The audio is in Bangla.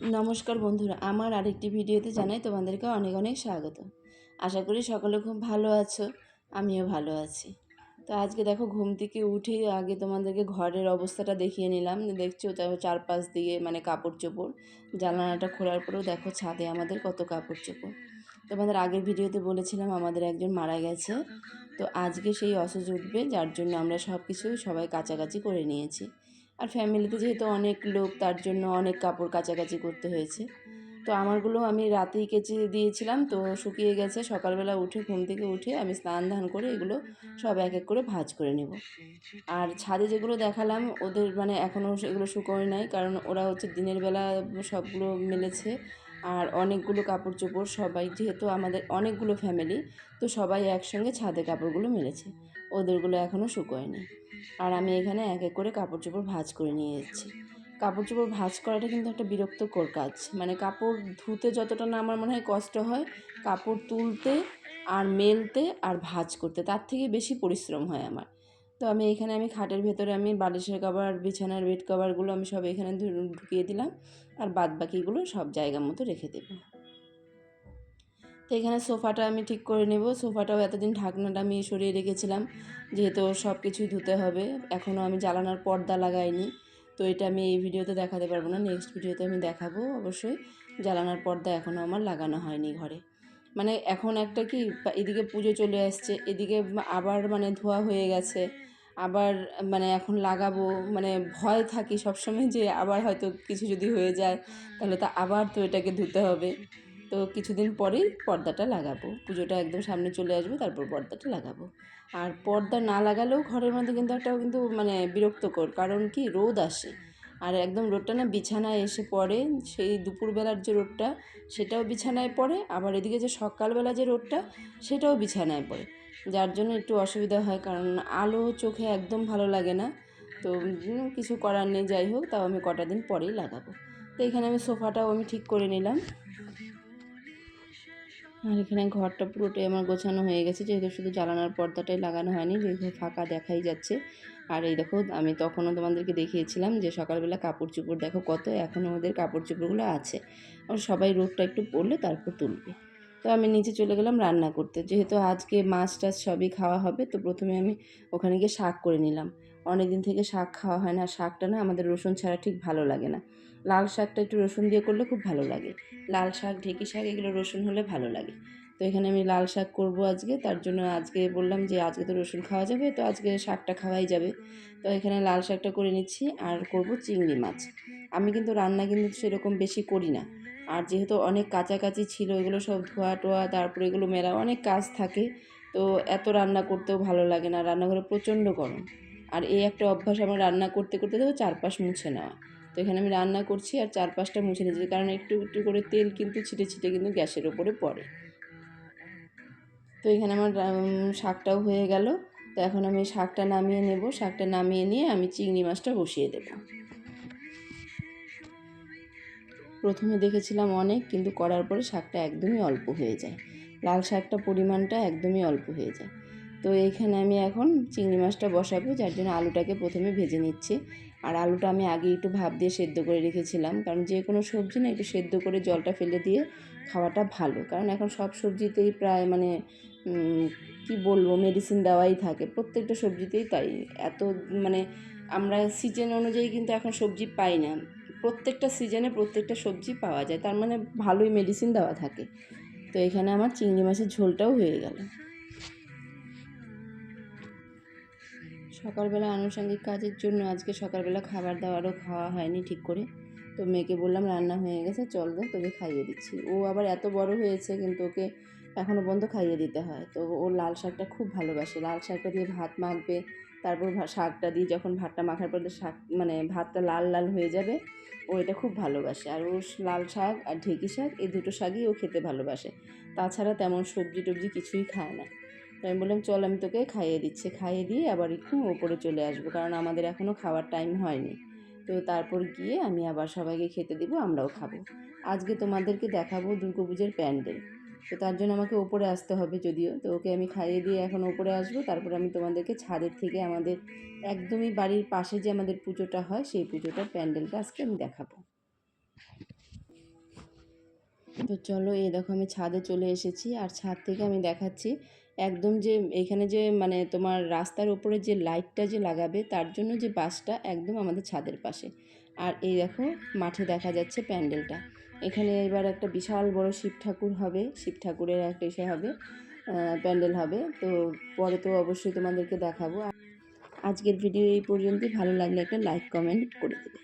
নমস্কার বন্ধুরা, আমার আরেকটি ভিডিওতে জানাই তোমাদেরকে অনেক অনেক স্বাগত। আশা করি সকলে খুব ভালো আছো, আমিও ভালো আছি। তো আজকে দেখো ঘুম থেকে উঠে আগে তোমাদেরকে ঘরের অবস্থাটা দেখিয়ে নিলাম। দেখছ চারপাশ দিয়ে মানে কাপড় চোপড় জানালাটা খোলার পরেও দেখো ছাদে আমাদের কত কাপড় চোপড় তোমাদের আগের ভিডিওতে বলেছিলাম আমাদের একজন মারা গেছে। তো আজকে সেই অসুজ উঠবে, যার জন্য আমরা সব কিছু সবাই কাছাকাছি করে নিয়েছি। আর ফ্যামিলিতে যেহেতু অনেক লোক, তার জন্য অনেক কাপড় কাচাকাচি করতে হয়েছে। তো আমারগুলো আমি রাতেই কেচে দিয়েছিলাম, তো শুকিয়ে গেছে। সকালবেলা উঠে, ঘুম থেকে উঠে আমি স্নান ধান করে এগুলো সব এক এক করে ভাজ করে নেব। আর ছাদে যেগুলো দেখালাম, ওদের মানে এখনও সেগুলো শুকোয় নাই, কারণ ওরা হচ্ছে দিনের বেলা সবগুলো মেলেছে। আর অনেকগুলো কাপড় চোপড় সবাই যেহেতু আমাদের অনেকগুলো ফ্যামিলি তো সবাই একসঙ্গে ছাদে কাপড়গুলো মেলেছে। ওদেরগুলো এখনও শুকোয়নি। আর আমি এখানে এক এক করে কাপড় চোপড় ভাজ করে নিয়ে যাচ্ছি কাপড় চোপড় ভাজ করাটা কিন্তু একটা বিরক্তকর কাজ। মানে কাপড় ধুতে যতটা না আমার মনে হয় কষ্ট হয়, কাপড় তুলতে আর মেলতে আর ভাজ করতে, তার থেকে বেশি পরিশ্রম হয় আমার। তো আমি এখানে, আমি খাটের ভেতরে আমি বালিশের কভার, বিছানার বেড কভারগুলো আমি সব এখানে ঢুকিয়ে দিলাম। আর বাদ বাকিগুলো সব জায়গা মতো রেখে দেবো। তো এখানে সোফাটা আমি ঠিক করে নেব। সোফাটাও এতদিন ঢাকনাটা আমি সরিয়ে রেখেছিলাম, যেহেতু সব কিছুই ধুতে হবে। এখনও আমি জ্বালানার পর্দা লাগাইনি। তো এটা আমি এই ভিডিওতে দেখাতে পারব না, নেক্সট ভিডিওতে আমি দেখাবো অবশ্যই। জ্বালানার পর্দা এখনও আমার লাগানো হয়নি ঘরে। মানে এখন একটা কি, এদিকে পুজো চলে আসছে, এদিকে আবার মানে ধোয়া হয়ে গেছে। আবার মানে এখন লাগাবো মানে ভয় থাকি সবসময় যে আবার হয়তো কিছু যদি হয়ে যায়, তাহলে তা আবার তো এটাকে ধুতে হবে। তো কিছুদিন পরেই পর্দাটা লাগাবো। পুজোটা একদম সামনে চলে আসবে, তারপর পর্দাটা লাগাবো। আর পর্দা না লাগালেও ঘরের মধ্যে কিন্তু একটা কিন্তু মানে বিরক্তকর, কারণ কি রোদ আসে। আর একদম রোদটা না বিছানায় এসে পড়ে, সেই দুপুরবেলার যে রোদটা, সেটাও বিছানায় পড়ে, আবার এদিকে যে সকালবেলা যে রোদটা, সেটাও বিছানায় পড়ে। যার জন্য একটু অসুবিধা হয়, কারণ আলো চোখে একদম ভালো লাগে না। তো কিছু করার নেই, যাই হোক, তাও আমি কটা দিন পরেই লাগাবো। তো, এখানে আমি সোফাটাও আমি ঠিক করে নিলাম। আর এখানে ঘরটা পুরোটাই আমার গোছানো হয়ে গেছে, যেহেতু শুধু জ্বালানার পর্দাটাই লাগানো হয়নি, যেহেতু ফাঁকা দেখাই যাচ্ছে। আর এই দেখো, আমি তখনও তোমাদেরকে দেখিয়েছিলাম যে, সকালবেলা কাপড় চোপড় দেখো কত এখনও ওদের কাপড় চোপড়গুলো আছে। আর সবাই রোদটা একটু পড়লে তারপর তুলবে। তো আমি নিচে চলে গেলাম রান্না করতে। যেহেতু আজকে মাছ টাছ সবই খাওয়া হবে, তো প্রথমে আমি ওখানে গিয়ে শাক করে নিলাম। অনেক দিন থেকে শাক খাওয়া হয় না শাকটা না আমাদের রসুন ছাড়া ঠিক ভালো লাগে না। লাল শাকটা একটু রসুন দিয়ে করলে খুব ভালো লাগে। লাল শাক, ঢেঁকি শাক এগুলো রসুন হলে ভালো লাগে। তো এখানে আমি লাল শাক করব আজকে, তার জন্য আজকে বললাম যে আজকে তো রসুন খাওয়া যাবে, তো আজকে শাকটা খাওয়াই যাবে। তো এখানে লাল শাকটা করে নিচ্ছি, আর করব চিংড়ি মাছ। আমি কিন্তু রান্না কিন্তু সেরকম বেশি করি না। আর যেহেতু অনেক কাছাকাছি ছিল, এগুলো সব ধোয়া টোয়া তারপরে এগুলো মেরা অনেক কাজ থাকে। তো এত রান্না করতেও ভালো লাগে না, রান্নাঘরে প্রচণ্ড গরম। আর এই একটা অভ্যাস আমার রান্না করতে করতে দেখো চারপাশ মুছে নেওয়া। তো এখানে আমি রান্না করছি আর চারপাশটা মুছে নিয়েছি, কারণ একটু একটু করে তেল কিন্তু ছিটে ছিটে কিন্তু গ্যাসের ওপরে পড়ে। তো এখানে আমার শাকটাও হয়ে গেল। তো এখন আমি শাকটা নামিয়ে নেব, শাকটা নামিয়ে নিয়ে আমি চিংড়ি মাছটা বসিয়ে দেব। প্রথমে দেখেছিলাম অনেক, কিন্তু করার পরে শাকটা একদমই অল্প হয়ে যায়। লাল শাকটা পরিমাণটা একদমই অল্প হয়ে যায়। তো এইখানে আমি এখন চিংড়ি মাছটা বসাবো, যার জন্য আলুটাকে প্রথমে ভেজে নিচ্ছি। আর আলুটা আমি আগে একটু ভাব দিয়ে সেদ্ধ করে রেখেছিলাম, কারণ যে কোনো সবজি না একটু সেদ্ধ করে জলটা ফেলে দিয়ে খাওয়াটা ভালো। কারণ এখন সব সবজিতেই প্রায় মানে কি বলব মেডিসিন দেওয়াই থাকে। প্রত্যেকটা সবজিতেই তাই। এত মানে আমরা সিজন অনুযায়ী কিন্তু এখন সবজি পাই না। প্রত্যেকটা সিজনে প্রত্যেকটা সবজি পাওয়া যায়। তার মানে ভালোই মেডিসিন দেওয়া থাকে। তো এখানে আমার চিংড়ি মাছের ঝোলটাও হয়ে গেল। সকালবেলা আনুষঙ্গিক কাজের জন্য আজকে সকালবেলা খাবার দাবারও খাওয়া হয়নি ঠিক করে। তো মেয়েকে বললাম রান্না হয়ে গেছে, চল দে, তোকে খাইয়ে দিচ্ছি। ও আবার এত বড় হয়েছে কিন্তু ওকে এখনও পর্যন্ত খাইয়ে দিতে হয়। তো ও লাল শাকটা খুব ভালোবাসে। লাল শাকটা দিয়ে ভাত মাখবে তারপর শাকটা দিয়ে যখন ভাতটা মাখার পরে শাক মানে ভাতটা লাল লাল হয়ে যাবে, ও এটা খুব ভালোবাসে। আর ও লাল শাক আর ঢেঁকি শাক, এই দুটো শাকই ও খেতে ভালোবাসে। তাছাড়া তেমন সবজি টবজি কিছুই খায় না। তো আমি বললাম, চল, আমি তোকে খাইয়ে দিচ্ছি। খাইয়ে দিয়ে আবার একটু ওপরে চলে আসব, কারণ আমাদের এখনও খাওয়ার টাইম হয়নি। তো তারপর গিয়ে আমি আবার সবাইকে খেতে দিব, আমরাও খাব। আজকে তোমাদেরকে দেখাবো দুর্গাপুজোর প্যান্ডেল। তো তার জন্য আমাকে ওপরে আসতে হবে যদিও। তো ওকে আমি খাইয়ে দিয়ে এখন ওপরে আসব। তারপর আমি তোমাদেরকে ছাদের থেকে আমাদের একদমই বাড়ির পাশে যে আমাদের পুজোটা হয়, সেই পুজোটার প্যান্ডেলটা আজকে আমি দেখাবো। তো চলো, এই দেখো আমি ছাদে চলে এসেছি। আর ছাদ থেকে আমি দেখাচ্ছি একদম যে এখানে যে মানে তোমার রাস্তার উপরে যে লাইটটা যে লাগাবে, তার জন্য যে বাসটা একদম আমাদের ছাদের পাশে। আর এই দেখো, মাঠে দেখা যাচ্ছে প্যান্ডেলটা। এখানে এবার একটা বিশাল বড় শিব ঠাকুর হবে, শিব ঠাকুরের একটা ইসে হবে প্যান্ডেল হবে। তো পরে তো অবশ্যই তোমাদেরকে দেখাবো। আজকের ভিডিও এই পর্যন্তই। ভালো লাগলে একটা লাইক, কমেন্ট করে দেবে।